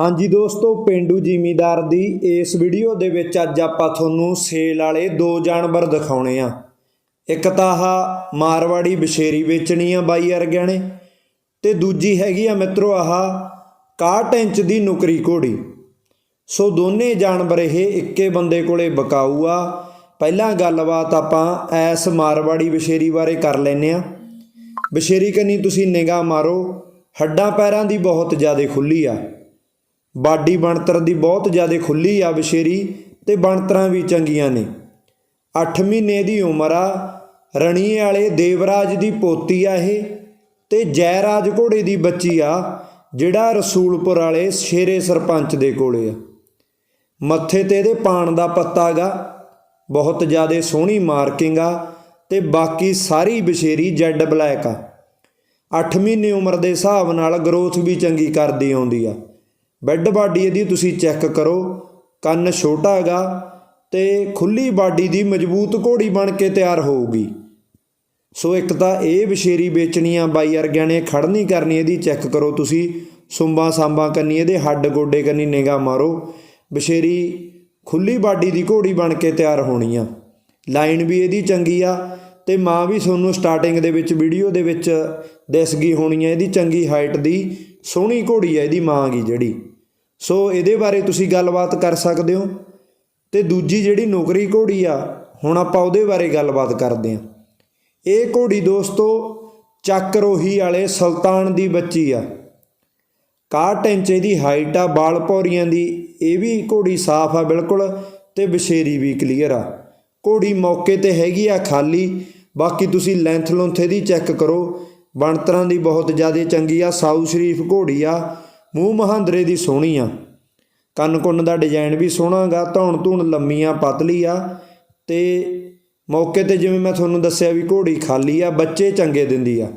ਹਾਂਜੀ ਦੋਸਤੋ, ਪਿੰਡੂ ਜ਼ਿਮੀਦਾਰ ਦੀ ਇਸ ਵੀਡੀਓ ਦੇ ਵਿੱਚ ਅੱਜ ਆਪਾਂ ਤੁਹਾਨੂੰ ਸੇਲ ਵਾਲੇ ਦੋ ਜਾਨਵਰ ਦਿਖਾਉਣੇ ਆ। ਇੱਕ ਤਾਂ ਆਹ ਮਾਰਵਾੜੀ ਬਸ਼ੇਰੀ ਵੇਚਣੀ ਆ ਬਾਈ ਵਰਗਿਆਂ ਨੇ ਤੇ ਦੂਜੀ ਹੈਗੀ ਆ ਮਿੱਤਰੋ ਆਹ 61 ਇੰਚ ਦੀ ਨੁਕਰੀ ਘੋੜੀ। ਸੋ ਦੋਨੇ ਜਾਨਵਰ ਇਹ ਇੱਕੇ ਬੰਦੇ ਕੋਲੇ ਬਕਾਊ ਆ। ਪਹਿਲਾਂ ਗੱਲਬਾਤ ਆਪਾਂ ਐਸ ਮਾਰਵਾੜੀ ਬਸ਼ੇਰੀ ਬਾਰੇ ਕਰ ਲੈਨੇ ਆ। ਬਸ਼ੇਰੀ ਕੰਨੀ ਤੁਸੀਂ ਨਿਗਾਹ ਮਾਰੋ, ਹੱਡਾਂ ਪੈਰਾਂ ਦੀ ਬਹੁਤ ਜ਼ਿਆਦਾ ਖੁੱਲੀ ਆ। ਬਾਡੀ ਬਣਤਰ ਦੀ ਬਹੁਤ ਜ਼ਿਆਦਾ ਖੁੱਲੀ ਆ ਬਸ਼ੇਰੀ ਤੇ ਬਣਤਰਾਂ ਵੀ ਚੰਗੀਆਂ ਨੇ। 8 ਮਹੀਨੇ ਦੀ ਉਮਰ ਆ, ਰਣੀਏ ਵਾਲੇ ਦੇਵਰਾਜ ਦੀ ਪੋਤੀ ਆ ਇਹ ਤੇ ਜੈਰਾਜ ਘੋੜੇ ਦੀ ਬੱਚੀ ਆ, ਜਿਹੜਾ ਰਸੂਲਪੁਰ ਵਾਲੇ ਸ਼ੇਰੇ ਸਰਪੰਚ ਦੇ ਕੋਲੇ ਆ। ਮੱਥੇ ਤੇ ਇਹਦੇ ਪਾਣ ਦਾ ਪੱਤਾ ਗਾ, ਬਹੁਤ ਜ਼ਿਆਦਾ ਸੋਹਣੀ ਮਾਰਕਿੰਗ ਆ ਤੇ ਬਾਕੀ ਸਾਰੀ ਬਸ਼ੇਰੀ ਜੈਡ ਬਲੈਕ ਆ। 8 ਮਹੀਨੇ ਉਮਰ ਦੇ ਹਿਸਾਬ ਨਾਲ ਗਰੋਥ ਵੀ ਚੰਗੀ ਕਰਦੀ ਆਉਂਦੀ ਆ। ਬੈੱਡ ਬਾਡੀ ਇਹਦੀ ਤੁਸੀਂ ਚੈੱਕ ਕਰੋ, ਕੰਨ ਛੋਟਾ ਹੈਗਾ ਤੇ ਖੁੱਲੀ ਬਾਡੀ ਦੀ ਮਜ਼ਬੂਤ ਘੋੜੀ ਬਣ ਕੇ ਤਿਆਰ ਹੋਊਗੀ। ਸੋ ਇੱਕ ਤਾਂ ਇਹ ਬਸ਼ੇਰੀ ਵੇਚਣੀ ਆ, ਬਾਈ ਵਰਗਿਆਂ ਨੇ ਖੜ ਨਹੀਂ ਕਰਨੀ, ਇਹਦੀ ਚੈੱਕ ਕਰੋ ਤੁਸੀਂ, ਸੁੰਬਾ ਸਾਂਬਾ ਕੰਨੀ ਇਹਦੇ ਹੱਡ ਗੋਡੇ ਕੰਨੀ ਨਿਗਾਹ ਮਾਰੋ। ਬਸ਼ੇਰੀ ਖੁੱਲੀ ਬਾਡੀ ਦੀ ਘੋੜੀ ਬਣ ਕੇ ਤਿਆਰ ਹੋਣੀ ਆ। ਲਾਈਨ ਵੀ ਇਹਦੀ ਚੰਗੀ ਆ ਤੇ ਮਾਂ ਵੀ ਤੁਹਾਨੂੰ ਸਟਾਰਟਿੰਗ ਦੇ ਵਿੱਚ ਵੀਡੀਓ ਦੇ ਵਿੱਚ ਦਿਸ ਗਈ ਹੋਣੀ ਆ, ਇਹਦੀ ਚੰਗੀ ਹਾਈਟ ਦੀ ਸੋਹਣੀ ਘੋੜੀ ਆ, ਇਹਦੀ ਮਾਂ ਗਈ ਜਿਹੜੀ। ਸੋ ਇਹਦੇ ਬਾਰੇ ਤੁਸੀਂ ਗੱਲਬਾਤ ਕਰ ਸਕਦੇ ਹੋ। ਤੇ ਦੂਜੀ ਜਿਹੜੀ ਨੌਕਰੀ ਘੋੜੀ ਆ, ਹੁਣ ਆਪਾਂ ਉਹਦੇ ਬਾਰੇ ਗੱਲਬਾਤ ਕਰਦੇ ਹਾਂ। ਇਹ ਘੋੜੀ ਦੋਸਤੋ ਚੱਕਰੋਹੀ ਵਾਲੇ ਸੁਲਤਾਨ ਦੀ ਬੱਚੀ ਆ। 61 ਇੰਚ ਦੀ ਹਾਈਟ ਆ, ਬਾਲ ਪੌਰੀਆਂ ਦੀ, ਇਹ ਵੀ ਘੋੜੀ ਸਾਫ਼ ਆ ਬਿਲਕੁਲ ਤੇ ਬਸ਼ੇਰੀ ਵੀ ਕਲੀਅਰ ਆ। ਘੋੜੀ ਮੌਕੇ ਤੇ ਹੈਗੀ ਆ ਖਾਲੀ, ਬਾਕੀ ਤੁਸੀਂ ਲੈਂਥ ਲੁੰਥ ਇਹਦੀ ਚੈੱਕ ਕਰੋ। ਬਣਤਰਾਂ ਦੀ ਬਹੁਤ ਜ਼ਿਆਦਾ ਚੰਗੀ ਆ, ਸਾਊ ਸ਼ਰੀਫ ਘੋੜੀ ਆ। ਮੂੰਹ ਮਹਾਂਦਰੇ ਦੀ ਸੋਹਣੀ ਆ। ਕੰਨ ਕੁੰਨ ਦਾ ਡਿਜ਼ਾਈਨ ਵੀ ਸੋਹਣਾਗਾ ਧੌਣ ਧੂਣ ਲੰਮੀਆਂ ਆ ਪਤਲੀ ਆ। ਤੇ ਮੌਕੇ ਤੇ ਜਿਵੇਂ ਮੈਂ ਤੁਹਾਨੂੰ ਦੱਸਿਆ ਵੀ ਘੋੜੀ ਖਾਲੀ ਆ, ਬੱਚੇ ਚੰਗੇ ਦਿੰਦੀ ਆ।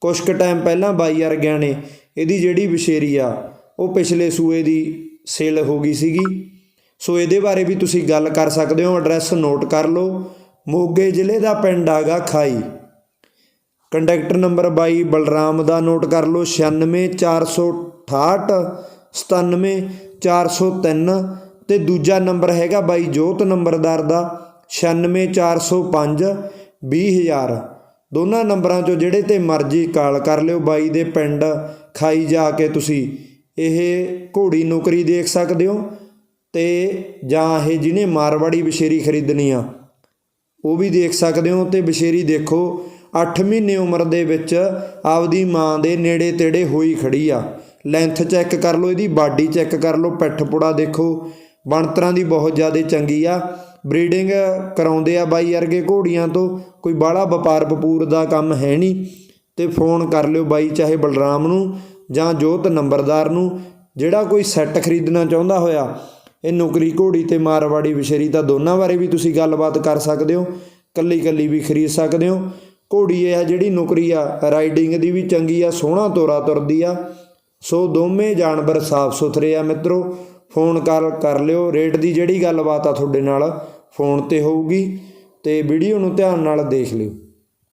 ਕੁਛ ਕੁ ਟਾਈਮ ਪਹਿਲਾਂ ਬਾਈ ਅਰਗਿਆਂ ਨੇ ਇਹਦੀ ਜਿਹੜੀ ਵਿਸ਼ੇਰੀ ਆ, ਉਹ ਪਿਛਲੇ ਸੂਏ ਦੀ ਸੇਲ ਹੋ ਗਈ ਸੀਗੀ। ਸੋ ਇਹਦੇ ਬਾਰੇ ਵੀ ਤੁਸੀਂ ਗੱਲ ਕਰ ਸਕਦੇ ਹੋ, ਐਡਰੈਸ ਨੋਟ ਕਰ ਲਓ। ਮੋਗੇ ਜ਼ਿਲ੍ਹੇ ਦਾ ਪਿੰਡ ਆਗਾ ਖਾਈ। ਕੰਟੈਕਟਰ ਨੰਬਰ 22 ਬਲਰਾਮ ਦਾ ਨੋਟ ਕਰ ਲਓ 96468 97403 ਤੇ ਦੂਜਾ ਨੰਬਰ ਹੈਗਾ ਬਾਈ ਜੋਤ ਨੰਬਰਦਾਰ ਦਾ 96405 20000 ਦੋਨਾਂ ਨੰਬਰਾਂ ਚੋਂ ਜਿਹੜੇ ਤੇ ਮਰਜ਼ੀ ਕਾਲ ਕਰ ਲਿਓ ਬਾਈ ਦੇ ਪਿੰਡ, ਖਾਈ ਜਾ ਕੇ ਤੁਸੀਂ। ਇਹ ਘੋੜੀ ਨੌਕਰੀ ਦੇਖ ਸਕਦੇ ਹੋ ਤੇ ਜਾਂ ਇਹ ਜਿਹਨੇ ਮਾਰਵਾੜੀ ਬਸ਼ੇਰੀ ਖਰੀਦਣੀ ਆ, ਉਹ ਵੀ ਦੇਖ ਸਕਦੇ ਹੋ ਤੇ ਬਸ਼ੇਰੀ ਦੇਖੋ। 8 ਮਹੀਨੇ ਉਮਰ ਦੇ ਵਿੱਚ ਆਪਦੀ ਮਾਂ ਦੇ ਨੇੜੇ ਤੇੜੇ ਹੋਈ ਖੜੀ ਆ। ਲੈਂਥ ਚੈੱਕ ਕਰ ਲਓ ਇਹਦੀ ਬਾਡੀ ਚੈੱਕ ਕਰ ਲਓ, ਪਿੱਠ ਪੁੜਾ ਦੇਖੋ। ਬਣਤਰਾਂ ਦੀ ਬਹੁਤ ਜ਼ਿਆਦਾ ਚੰਗੀ ਆ। ਬਰੀਡਿੰਗ ਕਰਾਉਂਦੇ ਆ ਬਾਈ ਵਰਗੇ ਘੋੜੀਆਂ ਤੋਂ, ਕੋਈ ਬਾਹਲਾ ਵਪਾਰ ਵਪੂਰ ਦਾ ਕੰਮ ਹੈ ਨਹੀਂ। ਤੇ ਫੋਨ ਕਰ ਲਿਓ ਬਾਈ, ਚਾਹੇ ਬਲਰਾਮ ਨੂੰ ਜਾਂ ਜੋਤ ਨੰਬਰਦਾਰ ਨੂੰ, ਜਿਹੜਾ ਕੋਈ ਸੈੱਟ ਖਰੀਦਣਾ ਚਾਹੁੰਦਾ ਹੋਇਆ। ਇਹ ਨੌਕਰੀ ਘੋੜੀ ਤੇ ਮਾਰਵਾੜੀ ਵਿਸ਼ੇਰੀ ਤਾਂ ਦੋਨਾਂ ਬਾਰੇ ਵੀ ਤੁਸੀਂ ਗੱਲਬਾਤ ਕਰ ਸਕਦੇ ਹੋ। ਕੱਲੀ ਕੱਲੀ ਵੀ ਖਰੀਦ ਸਕਦੇ ਹੋ। ਘੋੜੀ ਇਹ ਆ ਜਿਹੜੀ ਨੁਕਰੀ ਆ ਰਾਈਡਿੰਗ ਦੀ ਵੀ ਚੰਗੀ ਆ, ਸੋਹਣਾ ਤੋਰਾ ਤੁਰਦੀ ਆ। ਸੋ ਦੋਵੇਂ ਜਾਨਵਰ ਸਾਫ਼ ਸੁਥਰੇ ਆ ਮਿੱਤਰੋ ਫੋਨ ਕਾਲ ਕਰ ਲਿਓ ਰੇਟ ਦੀ ਜਿਹੜੀ ਗੱਲਬਾਤ ਆ ਤੁਹਾਡੇ ਨਾਲ ਫੋਨ ਤੇ ਹੋਊਗੀ ਤੇ ਵੀਡੀਓ ਨੂੰ ਧਿਆਨ ਨਾਲ ਦੇਖ ਲਿਓ।